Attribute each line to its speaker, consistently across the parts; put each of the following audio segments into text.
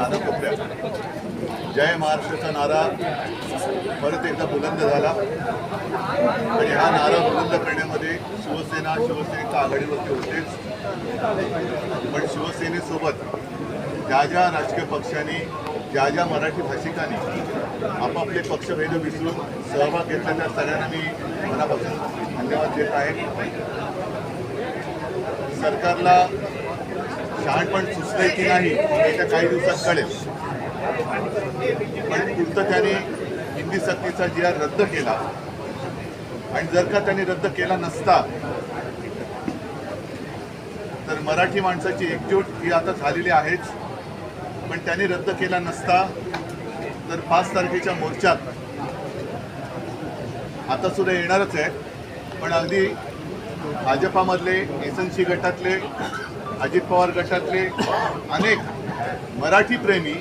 Speaker 1: कानाकोपऱ्यात जय महाराष्ट्राचा नारा परत एकदा बुलंद झाला. आणि हा नारा बुलंद करण्यामध्ये शिवसेना शिवसैनिक आघाडीवरती होतेच. पण शिवसेनेसोबत ज्या ज्या राजकीय पक्षांनी ज्या ज्या मराठी भाषिकांनी आपापले पक्षभेद विसरून सहभाग घेतला त्या सगळ्यांना मी मनापासून धन्यवाद देत आहे. सरकारला शहाणपण सुचलंय की नाही याच्या येत्या काही दिवसात कळेल. पण पुढचं त्याने हिंदी सक्तीचा जी आर रद्द केला. आणि जर का त्यांनी रद्द केला नसता तर मराठी माणसाची एकजूट ही आता झालेली आहेच. पण त्यांनी रद्द केला नसता तर पाच तारखेच्या मोर्चात आता सुद्धा येणारच आहे. पण अगदी भाजपामधले एस एन सी गटातले अजित पवार गटातले अनेक मराठी प्रेमी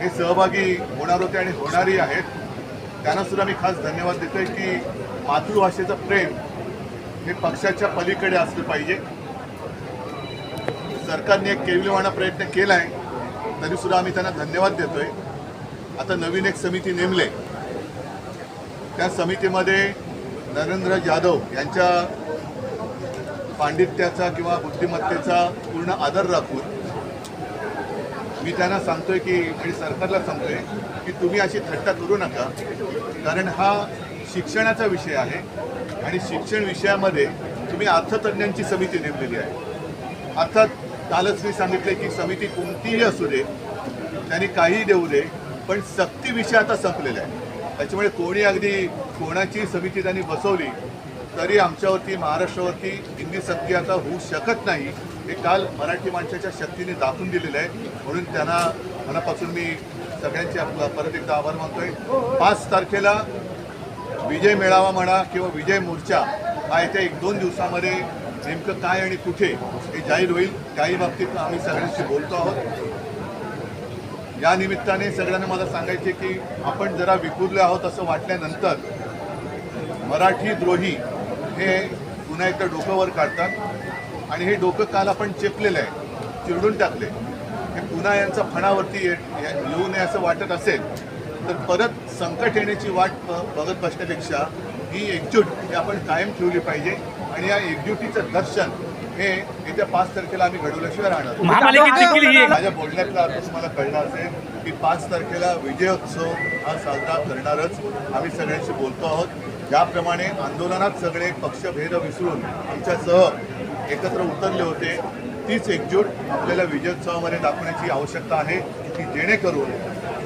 Speaker 1: हे सहभागी होणार होते आणि होणारही आहेत. त्यांना सुद्धा मी खास धन्यवाद देतो आहे की मातृभाषेचं प्रेम हे पक्षाच्या पलीकडे असलं पाहिजे. सरकारने एक केविलवाणा प्रयत्न केला आहे तरी सुद्धा आम्ही त्यांना धन्यवाद देतो आहे आता नवीन एक समिती नेमले. त्या समितीमध्ये नरेंद्र जाधव यांच्या पांडित्याचा किंवा बुद्धिमत्तेचा पूर्ण आदर राखून मी त्यांना सांगतोय की आणि सरकारला सांगतोय की तुम्ही अशी थट्टा करू नका. कारण हा शिक्षणाचा विषय आहे आणि शिक्षण विषयामध्ये तुम्ही अर्थतज्ञांची समिती नेमलेली आहे. अर्थात कालच मी सांगितले की समिती कोणतीही असू दे त्यांनी काहीही देऊ दे पण सक्ती विषय आता संपलेला आहे. त्याच्यामुळे कोणी अगदी कोणाची समिती त्यांनी बसवली तरी आमच्यावरती महाराष्ट्रावरती हिंदी सक्ती आता होऊ शकत नाही हे काल मराठी माणसाच्या शक्तीने दाखवून दिलेलं आहे. म्हणून त्यांना मनापासून मी सगळ्यांचे आपला परत एकदा आभार मानतोय. पाच तारखेला विजय मेळावा म्हणा किंवा विजय मोर्चा हा येत्या एक दोन दिवसामध्ये नेमकं काय आणि कुठे हे जाहीर होईल त्याही बाबतीत आम्ही सगळ्यांशी बोलतो आहोत. या निमित्ताने सगळ्यांना मला सांगायचे की आपण जरा विखुरले आहोत असं वाटल्यानंतर मराठी द्रोही हे पुन्हा एकदा डोकं वर काढतात आणि हे डोकं काल आपण चेपलेलं आहे चिरडून टाकले हे पुन्हा यांचा फणावरती येऊ नये असं वाटत असेल तर परत संकट येण्याची वाट ब- बघत बसण्यापेक्षा ही एकजूट ही आपण कायम ठेवली पाहिजे आणि या एकजुटीचं दर्शन हे येत्या पाच तारखेला आम्ही घडवल्याशिवाय राहणार.
Speaker 2: ही
Speaker 1: माझ्या बोलण्यातला अर्थ तुम्हाला कळणार असेल की पाच तारखेला विजयोत्सव हा साजरा करणारच आम्ही सगळ्यांशी बोलतो आहोत. ज्याप्रमाणे आंदोलनात सगळे पक्षभेद विसरून आमच्यासह एकत्र उतरले होते तीच एकजूट आपल्याला विजयोत्सवामध्ये दाखवण्याची आवश्यकता आहे की जेणेकरून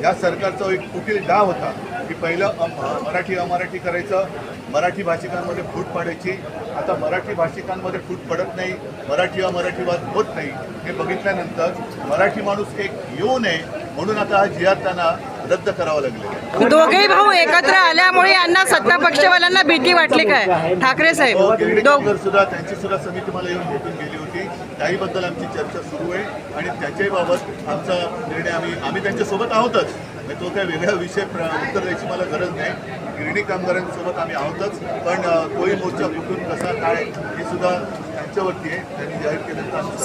Speaker 1: या सरकारचा एक कुटील डाव होता की पहिलं अम- मराठी अमराठी करायचं मराठी भाषिकांमध्ये फूट पाडायची. आता मराठी भाषिकांमध्ये फूट पडत नाही मराठी अमराठीवाद होत नाही हे बघितल्यानंतर मराठी माणूस एक येऊ नये म्हणून आता हा जी त्यांना रद्द करावा लागलेला आहे
Speaker 3: दोघेही भाऊ एकत्र आल्यामुळे यांना सत्ता पक्षवाल्यांना भीती वाटली काय? ठाकरे
Speaker 1: हो,
Speaker 3: साहेब
Speaker 1: कामगार सुद्धा त्यांची सुद्धा समिती मला येऊन भेटून गेली होती. त्याहीबद्दल आमची चर्चा सुरू आहे आणि त्याच्याही बाबत आमचा निर्णय आम्ही आम्ही त्यांच्यासोबत आहोतच. तो काही वेगळा विषय उत्तर द्यायची मला गरज नाही. गिरणी कामगारांसोबत आम्ही आहोतच. पण तोही मोर्चा कुठून कसा काय हे सुद्धा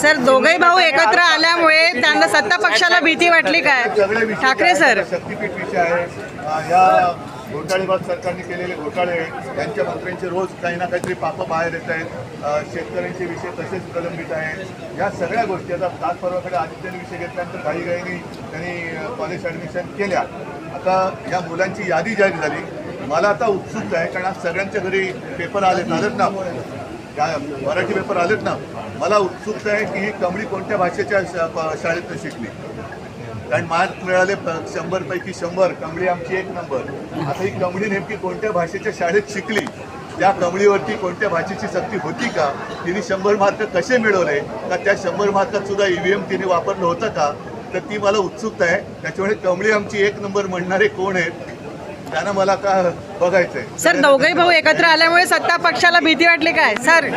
Speaker 3: सर दोघेही भाऊ एकत्र आल्यामुळे त्यांना सत्ता पक्षाला भीती वाटली काय? ठाकरे सर.
Speaker 1: शक्तीपीठ विषय आहे. या घोटाळेबाद सरकारने केलेले घोटाळे त्यांच्या मंत्र्यांचे रोज काही ना काहीतरी पापं बाहेर येत आहेत. शेतकऱ्यांचे विषय तसेच प्रलंबित आहेत. या सगळ्या गोष्टी आता तास परवाकडे आदित्यने विषय घेतल्यानंतर काही काही त्यांनी कॉलेज ॲडमिशन केल्या. आता या मुलांची यादी जाहीर झाली. मला आता उत्सुकता आहे कारण आज सगळ्यांच्या घरी पेपर आलेत आलेत ना. काय मराठी पेपर आलेत ना मला उत्सुकता आहे की ही कमळी कोणत्या भाषेच्या शा- शाळेतनं शिकली. कारण मार्क मिळाले शंभरपैकी शंभर कमळी आमची एक नंबर. आता ही कमळी नेमकी कोणत्या भाषेच्या शाळेत शिकली? त्या कमळीवरती कोणत्या भाषेची सक्ती होती का? तिने शंभर मार्क कसे मिळवले? का त्या शंभर मार्कात सुद्धा ईव्हीएम तिने वापरलं होतं का? तर ती मला उत्सुकता आहे. त्याच्यामुळे कमळी आमची एक नंबर म्हणणारे कोण आहेत? त्यांना मला का बघायचंय?
Speaker 3: सर दोघे भाऊ एकत्र आल्यामुळे सत्ता पक्षाला भीती वाटली काय? सर.